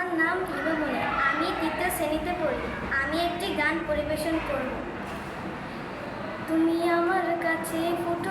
আমার নাম ভুবমনে আমি দ্বিতীয় শ্রেণীতে পড়ি। আমি একটি গান পরিবেশন করব। তুমি আমার কাছে ফুটো